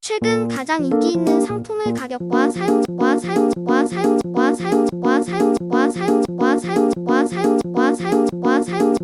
최근 가장 인기 있는 상품의 가격과 사용과 사용과 사용과 사용과 사용과 사용과 사용과 사용과 사용과 사용과 사용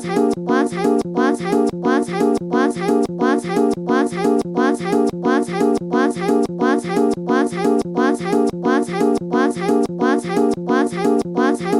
사용과 사용과 사용과 사용과 사용과 사용과 사용과 사용과 사용과 사용과 사용과 사용과 사용과 사용과 사용과 사용과 사용과 사용과 사용과